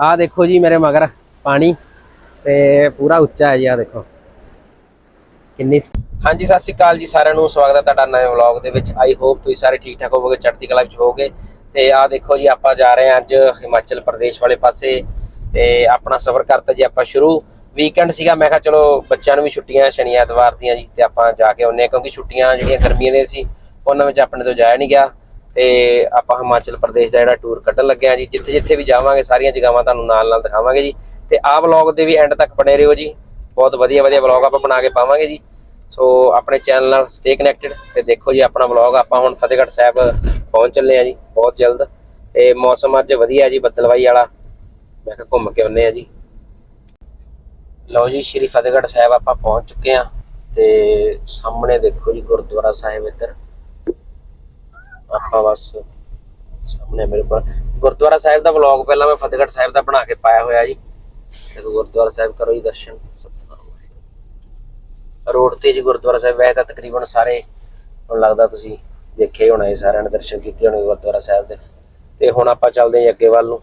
ਆਹ ਦੇਖੋ ਜੀ ਮੇਰੇ ਮਗਰ ਪਾਣੀ ਤੇ ਪੂਰਾ ਉੱਚਾ ਹੈ ਜੀ ਆਹ ਦੇਖੋ। ਕਿੰਨੀ ਹਾਂਜੀ, ਸਤਿ ਸ਼੍ਰੀ ਅਕਾਲ ਜੀ ਸਾਰਿਆਂ ਨੂੰ। ਸਵਾਗਤ ਹੈ ਤੁਹਾਡਾ ਨਵੇਂ ਵਲੌਗ ਦੇ ਵਿੱਚ। ਆਈ ਹੋਪ ਤੁਸੀਂ ਸਾਰੇ ਠੀਕ ਠਾਕ ਹੋਵੋਗੇ, ਚੜ੍ਹਦੀ ਕਲਾ ਵਿੱਚ ਹੋਵੋਗੇ। ਤੇ ਆਹ ਦੇਖੋ ਜੀ, ਆਪਾਂ ਜਾ ਰਹੇ ਹਾਂ ਅੱਜ ਹਿਮਾਚਲ ਪ੍ਰਦੇਸ਼ ਵਾਲੇ ਪਾਸੇ। ਤੇ ਆਪਣਾ ਸਫ਼ਰ ਕਰਤਾ ਜੀ ਆਪਾਂ ਸ਼ੁਰੂ। ਵੀਕਐਂਡ ਸੀਗਾ, ਮੈਂ ਕਿਹਾ ਚਲੋ ਬੱਚਿਆਂ ਨੂੰ ਵੀ ਛੁੱਟੀਆਂ ਸ਼ਨੀ ਐਤਵਾਰ ਦੀਆਂ ਜੀ, ਤੇ ਆਪਾਂ ਜਾ ਕੇ ਆਉਂਦੇ ਹਾਂ, ਕਿਉਂਕਿ ਛੁੱਟੀਆਂ ਜਿਹੜੀਆਂ ਗਰਮੀਆਂ ਦੀਆਂ ਸੀ, ਉਹਨਾਂ ਵਿੱਚ ਆਪਣੇ ਤੋਂ ਜਾਇਆ ਨਹੀਂ ਗਿਆ। ਤੇ ਆਪਾਂ ਹਿਮਾਚਲ ਪ੍ਰਦੇਸ਼ ਦਾ ਜਿਹੜਾ ਟੂਰ ਕੱਢਣ ਲੱਗੇ ਹਾਂ ਜੀ, ਜਿੱਥੇ ਜਿੱਥੇ ਵੀ ਜਾਵਾਂਗੇ, ਸਾਰੀਆਂ ਜਗ੍ਹਾਵਾਂ ਤੁਹਾਨੂੰ ਨਾਲ ਨਾਲ ਦਿਖਾਵਾਂਗੇ ਜੀ। ਤੇ ਆਹ ਵਲੌਗ ਦੇ ਵੀ ਐਂਡ ਤੱਕ ਬਣੇ ਰਹੋ ਜੀ। ਬਹੁਤ ਵਧੀਆ ਵਧੀਆ ਵਲੌਗ ਆਪਾਂ ਬਣਾ ਕੇ ਪਾਵਾਂਗੇ ਜੀ। ਸੋ ਆਪਣੇ ਚੈਨਲ ਨਾਲ ਸਟੇ ਕਨੈਕਟਡ ਤੇ ਦੇਖੋ ਜੀ, ਆਪਣਾ ਵਲੌਗ ਆਪਾਂ ਹੁਣ ਫਤਿਹਗੜ੍ਹ ਸਾਹਿਬ ਪਹੁੰਚ ਚੱਲੇ ਆ ਜੀ, ਬਹੁਤ ਜਲਦ। ਤੇ ਮੌਸਮ ਅੱਜ ਵਧੀਆ ਜੀ, ਬੱਦਲਵਾਈ ਵਾਲਾ। ਮੈਂ ਕਿਹਾ ਘੁੰਮ ਕੇ ਆਉਨੇ ਆ ਜੀ। ਲਓ ਜੀ, ਸ਼੍ਰੀ ਫਤਿਹਗੜ੍ਹ ਸਾਹਿਬ ਆਪਾਂ ਪਹੁੰਚ ਚੁੱਕੇ ਆ ਤੇ ਸਾਹਮਣੇ ਦੇਖੋ ਜੀ, ਗੁਰਦੁਆਰਾ ਸਾਹਿਬ ਇੱਧਰ। ਆਪਾਂ ਬਸ, ਸਾਹਮਣੇ ਮੇਰੇ ਕੋਲ। ਗੁਰਦੁਆਰਾ ਸਾਹਿਬ ਦਾ ਵਲੌਗ ਪਹਿਲਾਂ ਮੈਂ ਫਤਿਹਗੜ੍ਹ ਸਾਹਿਬ ਦਾ ਬਣਾ ਕੇ ਪਾਇਆ ਹੋਇਆ ਜੀ। ਤੇ ਗੁਰਦੁਆਰਾ ਸਾਹਿਬ ਕਰੋ ਜੀ ਦਰਸ਼ਨ। ਰੋਡ ਤੇ ਜੀ ਗੁਰਦੁਆਰਾ ਸਾਹਿਬ, ਵੈਸੇ ਤਾਂ ਤਕਰੀਬਨ ਸਾਰੇ, ਹੁਣ ਲੱਗਦਾ ਤੁਸੀਂ ਦੇਖੇ ਹੋਣਾ ਇਹ ਸਾਰਿਆਂ ਨੇ ਦਰਸ਼ਨ ਕੀਤੇ ਹੋਣੇ ਗੁਰਦੁਆਰਾ ਸਾਹਿਬ ਦੇ। ਤੇ ਹੁਣ ਆਪਾਂ ਚੱਲਦੇ ਹਾਂ ਅੱਗੇ ਵੱਲ ਨੂੰ।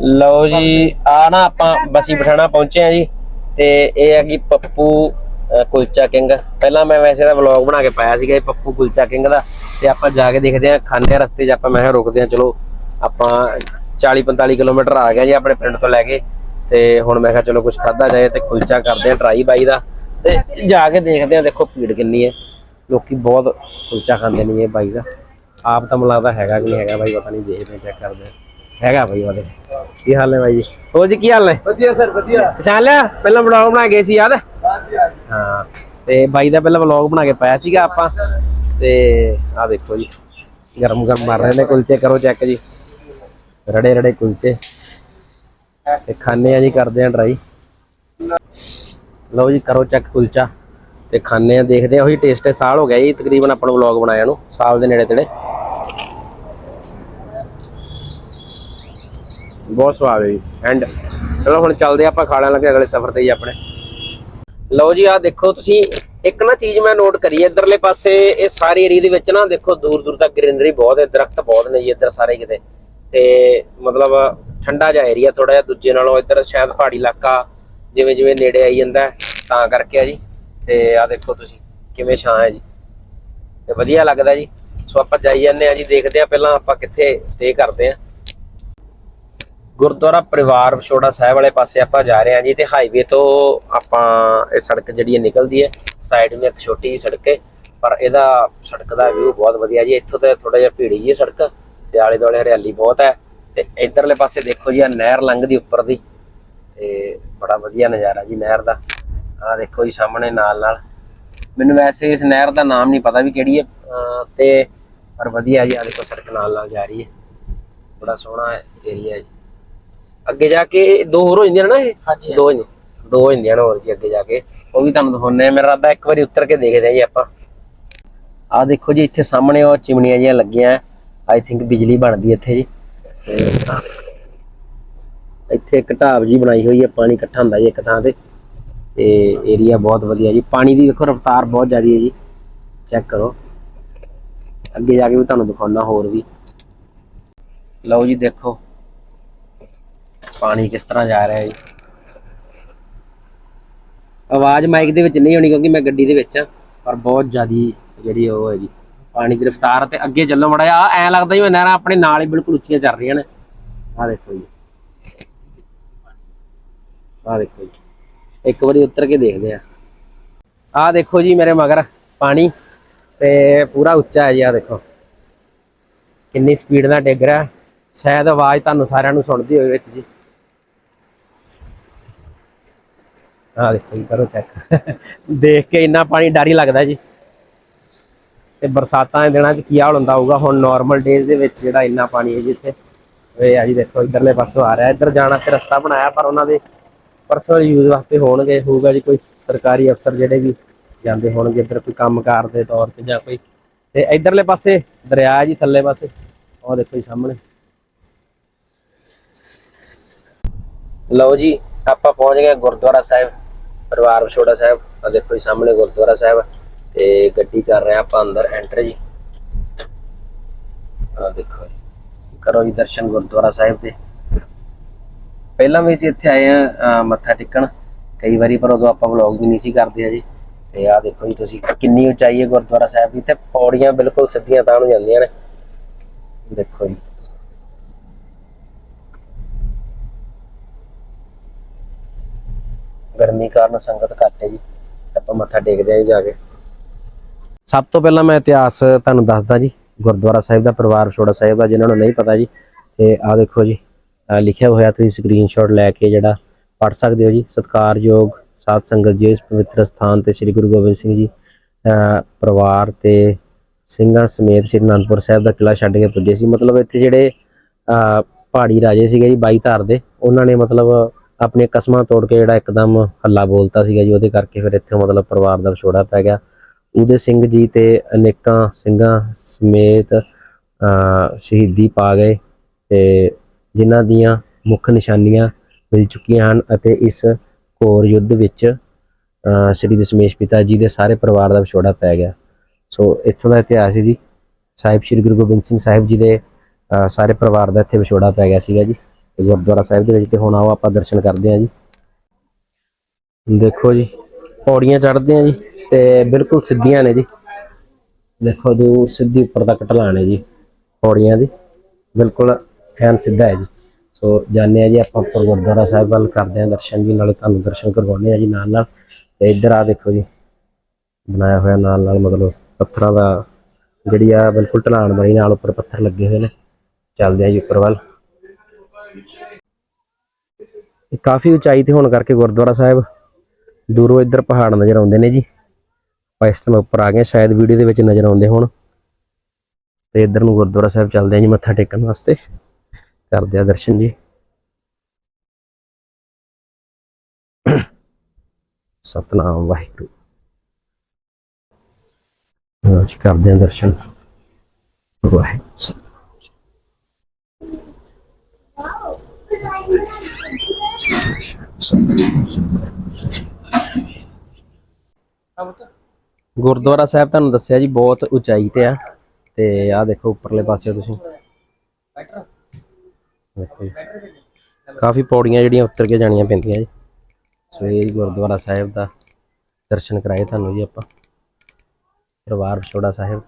ਲਓ ਜੀ ਆ ਨਾ ਆਪਾਂ ਬਸੀ ਪਠਾਣਾ ਪਹੁੰਚੇ ਆ ਜੀ। ਤੇ ਇਹ ਹੈ ਕਿ ਪੱਪੂ ਕੁਲਚਾ ਕਿੰਗ। ਪਹਿਲਾਂ ਮੈਂ ਵੈਸੇ ਦਾ ਵਲੌਗ ਬਣਾ ਕੇ ਪਾਇਆ ਸੀਗਾ ਇਹ ਪੱਪੂ ਕੁਲਚਾ ਕਿੰਗ ਦਾ। ਤੇ ਆਪਾਂ ਜਾ ਕੇ ਦੇਖਦੇ ਆ ਖਾਂਦੇ ਰਸਤੇ 'ਚ ਆਪਾਂ ਮੈਂ ਰੁਕਦੇ ਆ ਚਲੋ ਆਪਾਂ 40 45 ਕਿਲੋਮੀਟਰ ਆ ਗਿਆ ਜੀ ਆਪਣੇ ਪਿੰਡ ਤੋਂ ਲੈ ਕੇ। ਤੇ ਹੁਣ ਮੈਂ ਕਿਹਾ ਚਲੋ ਕੁਝ ਖਾਦਾ ਜਾਏ ਤੇ ਕੁਲਚਾ ਕਰਦੇ ਆ ਟਰਾਈ ਬਾਈ ਦਾ। ਤੇ ਜਾ ਕੇ ਦੇਖਦੇ ਆ ਦੇਖੋ ਭੀੜ ਕਿੰਨੀ ਹੈ। ਲੋਕੀ ਬਹੁਤ ਕੁਲਚਾ ਖਾਂਦੇ ਨੇ ਇਹ ਬਾਈ ਦਾ। ਆਪ ਤਾਂ ਮੈਨੂੰ ਲੱਗਦਾ ਹੈਗਾ ਕਿ ਨਹੀਂ ਹੈਗਾ ਬਾਈ ਪਤਾ ਨਹੀਂ ਦੇਖਦੇ ਚੈੱਕ ਕਰਦੇ। ਹੈਗਾ ਬਾਈ ਉਹਦੇ ਕੀ ਹਾਲ ਹੈ ਬਾਈ ਜੀ? ਹੋਰ ਜੀ ਕੀ ਹਾਲ ਹੈ ਵਧੀਆ ਸਰ ਵਧੀਆ। ਪਛਾਣ ਲਿਆ? ਪਹਿਲਾਂ ਵਲੌਗ ਬਣਾ ਗਏ ਸੀ ਯਾਦ ਹਾਂ, ਤੇ ਬਾਈ ਦਾ ਪਹਿਲਾਂ ਵਲੌਗ ਬਣਾ ਕੇ ਪਾਇਆ ਸੀਗਾ ਆਪਾਂ, ਤੇ ਆਹ ਦੇਖੋ ਜੀ, ਗਰਮ ਗਰਮ ਮਾਰ ਰਹੇ ਨੇ ਕੁਲਚੇ, ਕਰੋ ਚੈੱਕ ਜੀ। ਰੜੇ ਰੜੇ ਕੁਲਚੇ। ਤੇ ਖਾਣੇ ਆ ਜੀ, ਕਰਦੇ ਆ ਟਰਾਈ ਲਓ ਜੀ, ਕਰੋ ਚੈੱਕ ਕੁਲਚਾ। ਤੇ ਖਾਣੇ ਆ, ਦੇਖਦੇ ਆ, ਉਹੀ ਟੇਸਟ ਹੈ ਸਾਲ ਹੋ ਗਿਆ ਜੀ, ਤਕਰੀਬਨ ਆਪਾਂ ਨੂੰ ਵਲੌਗ ਬਣਾਇਆ ਨੂੰ, ਸਾਲ ਦੇ ਨੇੜੇ ਤੇੜੇ। ਬਹੁਤ ਸਵਾਦ ਹੈ ਜੀ ਐਂਡ ਚਲੋ ਹੁਣ ਚੱਲਦੇ ਆਪਾਂ, ਖਾਣ ਲੱਗੇ ਅਗਲੇ ਸਫ਼ਰ ਤੇ ਜੀ ਆਪਣੇ। ਲਓ ਜੀ ਆ ਦੇਖੋ ਤੁਸੀਂ ਇੱਕ ਨਾ ਚੀਜ਼ ਮੈਂ ਨੋਟ ਕਰੀ ਹੈ, ਇੱਧਰਲੇ ਪਾਸੇ ਇਹ ਸਾਰੇ ਏਰੀਆ ਦੇ ਵਿੱਚ ਨਾ ਦੇਖੋ ਦੂਰ ਦੂਰ ਤੱਕ ਗ੍ਰੀਨਰੀ ਬਹੁਤ ਹੈ ਦਰਖਤ ਬਹੁਤ ਨੇ ਜੀ ਇੱਧਰ ਸਾਰੇ ਕਿਤੇ। ਤੇ ਮਤਲਬ ਠੰਡਾ ਜਿਹਾ ਏਰੀਆ ਥੋੜਾ ਜਿਹਾ ਦੂਜੇ ਨਾਲੋਂ ਇੱਧਰ ਸ਼ਾਇਦ ਪਹਾੜੀ ਇਲਾਕਾ ਜਿਵੇਂ ਜਿਵੇਂ ਨੇੜੇ ਆਈ ਜਾਂਦਾ ਤਾਂ ਕਰਕੇ ਆ ਜੀ। ਤੇ ਆ ਦੇਖੋ ਤੁਸੀਂ ਕਿਵੇਂ ਛਾਂ ਹੈ ਜੀ। ਤੇ ਵਧੀਆ ਲੱਗਦਾ ਜੀ। ਸੋ ਆਪਾਂ ਜਾਈ ਜਾਂਦੇ ਆ ਜੀ ਦੇਖਦੇ ਆ ਪਹਿਲਾਂ ਆਪਾਂ ਕਿੱਥੇ ਸਟੇ ਕਰਦੇ ਆ ਗੁਰਦੁਆਰਾ ਪਰਿਵਾਰ ਵਿਛੋੜਾ ਸਾਹਿਬ ਵਾਲੇ ਪਾਸੇ ਆਪਾਂ ਜਾ ਰਹੇ ਹਾਂ ਜੀ ਤੇ ਹਾਈਵੇ ਤੋਂ ਆਪਾਂ ਇਹ ਸੜਕ ਜਿਹੜੀ ਹੈ ਨਿਕਲਦੀ ਹੈ ਸਾਈਡ ਨੂੰ ਇੱਕ ਛੋਟੀ ਜਿਹੀ ਸੜਕ ਹੈ, ਪਰ ਇਹਦਾ ਸੜਕ ਦਾ ਵਿਊ ਬਹੁਤ ਵਧੀਆ ਜੀ। ਇੱਥੋਂ ਤਾਂ ਥੋੜਾ ਜਿਹਾ ਭੀੜੀ ਜੀ ਹੈ ਸੜਕ, ਤੇ ਆਲੇ ਦੁਆਲੇ ਹਰਿਆਲੀ ਬਹੁਤ ਹੈ, ਤੇ ਇਧਰਲੇ ਪਾਸੇ ਦੇਖੋ ਜੀ ਆ ਨਹਿਰ ਲੰਘਦੀ ਉੱਪਰ ਦੀ, ਤੇ ਬੜਾ ਵਧੀਆ ਨਜ਼ਾਰਾ ਜੀ ਨਹਿਰ ਦਾ। ਆ ਦੇਖੋ ਜੀ ਸਾਹਮਣੇ ਨਾਲ ਨਾਲ ਮੈਨੂੰ ਵੈਸੇ ਇਸ ਨਹਿਰ ਦਾ ਨਾਮ ਨਹੀਂ ਪਤਾ ਵੀ ਕਿਹੜੀ ਹੈ, ਅਹ ਤੇ ਪਰ ਵਧੀਆ ਜੀ ਆ ਦੇਖੋ ਸੜਕ ਨਾਲ ਨਾਲ ਜਾ ਰਹੀ ਹੈ। ਬੜਾ ਸੋਹਣਾ ਏਰੀਆ ਹੈ ਜੀ। ਅੱਗੇ ਜਾ ਕੇ ਦੋ ਹੋਰ ਹੋ ਜਾਂਦੀਆਂ ਨੇ ਨਾ ਇਹ? ਹਾਂਜੀ। ਦੋ ਨੇ ਦੋ ਹੋ ਜਾਂਦੀਆਂ ਨੇ ਹੋਰ ਜੀ ਅੱਗੇ ਜਾ ਕੇ। ਉਹ ਵੀ ਤੁਹਾਨੂੰ ਦਿਖਾਉਣੇ ਆ ਮੇਰਾ ਰਾਦਾ ਇੱਕ ਵਾਰੀ ਉੱਤਰ ਕੇ ਦੇਖਦੇ ਆ ਜੀ ਆਪਾਂ। ਆਹ ਦੇਖੋ ਜੀ ਇੱਥੇ ਸਾਹਮਣੇ ਉਹ ਚਿਮਨੀਆਂ ਜੀਆਂ ਲੱਗੀਆਂ। ਆਈ ਥਿੰਕ ਬਿਜਲੀ ਬਣਦੀ ਇੱਥੇ ਜੀ। ਇੱਥੇ ਇੱਕ ਢਾਬ ਜੀ ਬਣਾਈ ਹੋਈ ਹੈ ਪਾਣੀ ਇਕੱਠਾ ਹੁੰਦਾ ਜੀ ਇੱਕ ਥਾਂ ਤੇ। ਤੇ ਏਰੀਆ ਬਹੁਤ ਵਧੀਆ ਜੀ। ਪਾਣੀ ਦੀ ਦੇਖੋ ਰਫ਼ਤਾਰ ਬਹੁਤ ਜ਼ਿਆਦਾ ਹੈ ਜੀ। ਚੈੱਕ ਕਰੋ। ਅੱਗੇ ਜਾ ਕੇ ਵੀ ਤੁਹਾਨੂੰ ਦਿਖਾਉਣਾ ਹੋਰ ਵੀ। ਲਓ ਜੀ ਦੇਖੋ। ਪਾਣੀ ਕਿਸ ਤਰ੍ਹਾਂ ਜਾ ਰਿਹਾ ਹੈ ਜੀ? ਆਵਾਜ਼ ਮਾਈਕ ਦੇ ਵਿੱਚ ਨਹੀਂ ਹੋਣੀ ਕਿਉਂਕਿ ਮੈਂ ਗੱਡੀ ਦੇ ਵਿੱਚ ਆ ਪਰ ਬਹੁਤ ਜ਼ਿਆਦੀ ਜਿਹੜੀ ਉਹ ਹੈ ਜੀ, ਪਾਣੀ ਦੀ ਰਫ਼ਤਾਰ ਤੇ ਅੱਗੇ ਚੱਲੋ ਮੜਾ ਆ ਐ ਲੱਗਦਾ ਜਿਵੇਂ ਨਹਿਰਾਂ ਆਪਣੇ ਨਾਲ ਹੀ ਬਿਲਕੁਲ ਉੱਚੀਆਂ ਚੱਲ ਰਹੀਆਂ ਨੇ। ਆ ਦੇਖੋ ਜੀ। ਆ ਦੇਖੋ ਜੀ। ਇੱਕ ਵਾਰੀ ਉੱਤਰ ਕੇ ਦੇਖਦੇ ਆ ਆ ਦੇਖੋ ਜੀ ਮੇਰੇ ਮਗਰ ਪਾਣੀ ਤੇ ਪੂਰਾ ਉੱਚਾ ਹੈ ਜੀ ਆ ਦੇਖੋ। ਕਿੰਨੀ ਸਪੀਡ ਨਾਲ ਡਿੱਗ ਰਿਹਾ। ਸ਼ਾਇਦ ਆਵਾਜ਼ ਤੁਹਾਨੂੰ ਸਾਰਿਆਂ ਨੂੰ ਸੁਣਦੀ ਹੋਵੇ ਵਿੱਚ ਜੀ। ਆ ਦੇਖੋ ਜੀ, ਕਰੋ ਚੈੱਕ ਦੇਖ ਕੇ ਇੰਨਾ ਪਾਣੀ ਡਰ ਹੀ ਲੱਗਦਾ ਜੀ। ਤੇ ਬਰਸਾਤਾਂ ਦੇ ਦਿਨਾਂ 'ਚ ਕੀ ਹਾਲ ਹੁੰਦਾ ਹੋਊਗਾ? ਹੁਣ ਨਾਰਮਲ ਡੇਜ਼ ਦੇ ਵਿੱਚ ਜਿਹੜਾ ਇੰਨਾ ਪਾਣੀ ਹੈ ਜੀ ਇੱਥੇ। ਇਹ ਆ ਜੀ ਦੇਖੋ, ਇਧਰਲੇ ਪਾਸੋਂ ਆ ਰਿਹਾ। ਇੱਧਰ ਜਾਣ ਵਾਸਤੇ ਰਸਤਾ ਬਣਾਇਆ, ਪਰ ਉਹਨਾਂ ਦੇ ਪਰਸਨਲ ਯੂਜ਼ ਵਾਸਤੇ ਹੋਣਗੇ, ਹੋਊਗਾ ਜੀ ਕੋਈ ਸਰਕਾਰੀ ਅਫਸਰ ਜਿਹੜੇ ਵੀ ਜਾਂਦੇ ਹੋਣਗੇ, ਇੱਧਰ ਕੋਈ ਕੰਮਕਾਰ ਦੇ ਤੌਰ ਤੇ ਜਾਂ ਕੋਈ। ਤੇ ਇਧਰਲੇ ਪਾਸੇ ਦਰਿਆ ਹੈ ਜੀ, ਥੱਲੇ ਪਾਸੇ। ਉਹ ਦੇਖੋ ਜੀ ਸਾਹਮਣੇ। ਲਓ ਜੀ, ਆਪਾਂ ਪਹੁੰਚ ਗਏ ਗੁਰਦੁਆਰਾ ਸਾਹਿਬ। ਪਰਿਵਾਰ ਵਿਛੋੜਾ ਸਾਹਿਬ ਆ ਦੇਖੋ ਜੀ ਸਾਹਮਣੇ ਗੁਰਦੁਆਰਾ ਸਾਹਿਬ ਤੇ ਗੱਡੀ ਕਰ ਰਹੇ ਆਪਾਂ ਅੰਦਰ ਐਂਟਰ ਜੀ। ਆ ਦੇਖੋ ਜੀ, ਕਰੋ ਜੀ ਦਰਸ਼ਨ ਗੁਰਦੁਆਰਾ ਸਾਹਿਬ ਦੇ। ਪਹਿਲਾਂ ਵੀ ਅਸੀਂ ਇੱਥੇ ਆਏ ਆ ਮੱਥਾ ਟੇਕਣ। ਕਈ ਵਾਰੀ ਪਰ ਉਦੋਂ ਆਪਾਂ ਵਲੌਗ ਵੀ ਨਹੀਂ ਸੀ ਕਰਦੇ ਜੀ ਤੇ ਆਹ ਦੇਖੋ ਜੀ ਤੁਸੀਂ ਕਿੰਨੀ ਉਚਾਈ ਹੈ ਗੁਰਦੁਆਰਾ ਸਾਹਿਬ ਦੀ, ਤੇ ਪੌੜੀਆਂ ਬਿਲਕੁਲ ਸਿੱਧੀਆਂ ਤਾਂ ਨੂੰ ਜਾਂਦੀਆਂ ਨੇ। ਦੇਖੋ ਜੀ। ਗਰਮੀ ਕਾਰਨ ਸੰਗਤ ਘੱਟ ਹੈ ਜੀ। ਆਪਾਂ ਮੱਥਾ ਟੇਕਦੇ ਆਂ ਜੀ ਜਾ ਕੇ। ਸਭ ਤੋਂ ਪਹਿਲਾਂ ਮੈਂ ਇਤਿਹਾਸ ਤੁਹਾਨੂੰ ਦੱਸਦਾ ਜੀ। ਗੁਰਦੁਆਰਾ ਸਾਹਿਬ ਦਾ ਪਰਿਵਾਰ ਛੋੜਾ ਸਾਹਿਬ ਦਾ, ਜਿਨ੍ਹਾਂ ਨੂੰ ਨਹੀਂ ਪਤਾ ਜੀ। ਤੇ ਆਹ ਦੇਖੋ ਜੀ ਲਿਖਿਆ ਹੋਇਆ ਤੁਸੀਂ ਸਕਰੀਨਸ਼ਾਟ ਲੈ ਕੇ ਜਿਹੜਾ ਪੜ ਸਕਦੇ ਹੋ ਜੀ। ਸਤਿਕਾਰਯੋਗ ਸਾਧ ਸੰਗਤ ਜੀ, ਇਸ ਪਵਿੱਤਰ ਸਥਾਨ ਤੇ ਸ੍ਰੀ ਗੁਰੂ ਗੋਬਿੰਦ ਸਿੰਘ ਜੀ ਪਰਿਵਾਰ ਤੇ ਸਿੰਘਾਂ ਸਮੇਤ ਸ੍ਰੀ ਅਨੰਦਪੁਰ ਸਾਹਿਬ ਦਾ ਕਿਲਾ ਛੱਡ ਕੇ ਪੁੱਜੇ ਸੀ। ਮਤਲਬ ਇੱਥੇ ਜਿਹੜੇ, ਅਹ, ਪਹਾੜੀ ਰਾਜੇ ਸੀਗੇ ਜੀ, ਬਾਈ ਧਾਰ ਦੇ, ਉਹਨਾਂ ਨੇ ਮਤਲਬ ਆਪਣੀਆਂ ਕਸਮਾਂ ਤੋੜ ਕੇ ਜਿਹੜਾ ਇੱਕਦਮ ਹੱਲਾ ਬੋਲਤਾ ਸੀਗਾ ਜੀ, ਉਹਦੇ ਕਰਕੇ ਫਿਰ ਇੱਥੇ ਮਤਲਬ ਪਰਿਵਾਰ ਦਾ ਵਿਛੋੜਾ ਪੈ ਗਿਆ। ਉਦੇ ਸਿੰਘ ਜੀ ਤੇ ਅਨੇਕਾਂ ਸਿੰਘਾਂ ਸਮੇਤ ਸ਼ਹੀਦੀ ਪਾ ਗਏ ਤੇ ਜਿਨ੍ਹਾਂ ਦੀਆਂ ਮੁੱਖ ਨਿਸ਼ਾਨੀਆਂ ਮਿਲ ਚੁੱਕੀਆਂ ਹਨ ਅਤੇ ਇਸ ਘੋਰ ਯੁੱਧ ਵਿੱਚ ਸ਼੍ਰੀ ਦਸ਼ਮੇਸ਼ ਪਿਤਾ ਜੀ ਦੇ ਸਾਰੇ ਪਰਿਵਾਰ ਦਾ ਵਿਛੋੜਾ ਪੈ ਗਿਆ। ਸੋ ਇੱਥੋਂ ਦਾ ਇਤਿਹਾਸ ਹੈ ਜੀ। ਸਾਹਿਬ ਸ਼੍ਰੀ ਗੁਰੂ ਗੋਬਿੰਦ ਸਿੰਘ ਸਾਹਿਬ ਜੀ ਦੇ ਸਾਰੇ ਪਰਿਵਾਰ ਦਾ ਇੱਥੇ ਵਿਛੋੜਾ ਪੈ ਗਿਆ ਸੀਗਾ ਜੀ। ਗੁਰਦੁਆਰਾ ਸਾਹਿਬ ਦੇ ਵਿੱਚ ਤੇ ਹੁਣ ਆਓ ਆਪਾਂ ਦਰਸ਼ਨ ਕਰਦੇ ਹਾਂ ਜੀ। ਦੇਖੋ ਜੀ, ਪੌੜੀਆਂ ਚੜ੍ਹਦੇ ਆ ਜੀ ਤੇ ਬਿਲਕੁਲ ਸਿੱਧੀਆਂ ਨੇ ਜੀ। ਦੇਖੋ ਜੋ, ਸਿੱਧੀ ਉੱਪਰ ਤੱਕ ਢਲਾਣ ਹੈ ਜੀ, ਪੌੜੀਆਂ ਦੀ। ਬਿਲਕੁਲ ਐਨ ਸਿੱਧਾ ਹੈ ਜੀ। ਸੋ ਜਾਣੇ ਆ ਜੀ ਆਪਾਂ ਉੱਪਰ ਗੁਰਦੁਆਰਾ ਸਾਹਿਬ ਵੱਲ ਕਰਦੇ ਆ ਦਰਸ਼ਨ ਜੀ, ਨਾਲੇ ਤੁਹਾਨੂੰ ਦਰਸ਼ਨ ਕਰਵਾਉਣੇ ਆ ਜੀ ਨਾਲ ਨਾਲ ਤੇ ਇੱਧਰ ਆ ਦੇਖੋ ਜੀ, ਬਣਾਇਆ ਹੋਇਆ ਨਾਲ ਨਾਲ ਮਤਲਬ ਪੱਥਰਾਂ ਦਾ ਜਿਹੜੀ ਆ ਬਿਲਕੁਲ ਢਲਾਣ ਬਣੀ ਨਾਲ ਉੱਪਰ ਪੱਥਰ ਲੱਗੇ ਹੋਏ ਨੇ। ਚੱਲਦੇ ਆ ਜੀ ਉੱਪਰ ਵੱਲ। ਇਹ ਕਾਫੀ ਉਚਾਈ ਤੇ ਹੋਣ ਕਰਕੇ ਗੁਰਦੁਆਰਾ ਸਾਹਿਬ ਦੂਰੋਂ ਇੱਧਰ ਪਹਾੜ ਨਜ਼ਰ ਆਉਂਦੇ ਨੇ ਜੀ। ਆਪਾਂ ਇਸ ਟਾਈਮ ਉੱਪਰ ਆ ਗਏ ਸ਼ਾਇਦ ਵੀਡੀਓ ਦੇ ਵਿੱਚ ਨਜ਼ਰ ਆਉਂਦੇ ਹੋਣ। ਤੇ ਇੱਧਰ ਨੂੰ ਗੁਰਦੁਆਰਾ ਸਾਹਿਬ ਚੱਲਦੇ ਆ ਜੀ, ਮੱਥਾ ਟੇਕਣ ਵਾਸਤੇ। ਕਰਦੇ ਆ ਦਰਸ਼ਨ ਜੀ। ਸਤਨਾਮ, ਵਾਹਿਗੁਰੂ। ਅੱਜ ਕਰਦੇ ਆ ਦਰਸ਼ਨ। ਵਾਹਿਗੁਰੂ ਸਤਿ- ਗੁਰਦੁਆਰਾ ਸਾਹਿਬ ਤੁਹਾਨੂੰ ਦੱਸਿਆ ਜੀ, ਬਹੁਤ ਉਚਾਈ ਤੇ ਆ ਤੇ ਆਹ ਦੇਖੋ ਉੱਪਰਲੇ ਪਾਸੇ ਤੁਸੀਂ। ਦੇਖੋ ਜੀ। ਕਾਫੀ ਪੌੜੀਆਂ ਜਿਹੜੀਆਂ ਉੱਤਰ ਕੇ ਜਾਣੀਆਂ ਪੈਂਦੀਆਂ ਜੀ। ਸੋ ਇਹ ਗੁਰਦੁਆਰਾ ਸਾਹਿਬ ਦਾ ਦਰਸ਼ਨ ਕਰਾਏ ਤੁਹਾਨੂੰ ਜੀ ਆਪਾਂ। ਪਰਿਵਾਰ ਵਿਛੋੜਾ ਸਾਹਿਬ।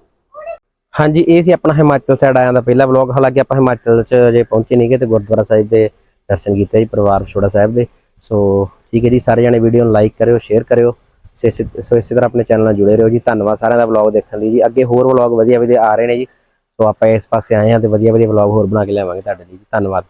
ਹਾਂਜੀ, ਇਹ ਸੀ ਆਪਣਾ ਹਿਮਾਚਲ ਸਾਈਡ ਆਇਆ ਦਾ ਪਹਿਲਾ ਵਲੌਗ ਹਾਲਾਂਕਿ ਆਪਾਂ ਹਿਮਾਚਲ ਚ ਅਜੇ ਪਹੁੰਚੇ ਨਹੀਂ ਗਏ ਤੇ ਗੁਰਦੁਆਰਾ ਸਾਹਿਬ ਦੇ ਦਰਸ਼ਨ ਕੀਤੇ ਜੀ ਪਰਿਵਾਰ ਵਿਛੋੜਾ ਸਾਹਿਬ ਦੇ। ਸੋ ਠੀਕ ਹੈ ਜੀ, ਸਾਰੇ ਜਣੇ ਵੀਡੀਓ ਨੂੰ ਲਾਈਕ ਕਰਿਓ ਸ਼ੇਅਰ ਕਰਿਓ। ਸੋ ਇਸੇ ਸੋ ਇਸੇ ਤਰ੍ਹਾਂ ਆਪਣੇ ਚੈਨਲ ਨਾਲ ਜੁੜੇ ਰਹੋ ਜੀ। ਧੰਨਵਾਦ ਸਾਰਿਆਂ ਦਾ ਵਲੌਗ ਦੇਖਣ ਲਈ ਜੀ। ਅੱਗੇ ਹੋਰ ਵਲੌਗ ਵਧੀਆ ਵਧੀਆ ਆ ਰਹੇ ਨੇ ਜੀ। ਸੋ ਆਪਾਂ ਇਸ ਪਾਸੇ ਆਏ ਹਾਂ ਤੇ ਵਧੀਆ ਵਧੀਆ ਵਲੌਗ ਹੋਰ ਬਣਾ ਕੇ ਲਿਆਵਾਂਗੇ ਤੁਹਾਡੇ ਲਈ ਜੀ। ਧੰਨਵਾਦ।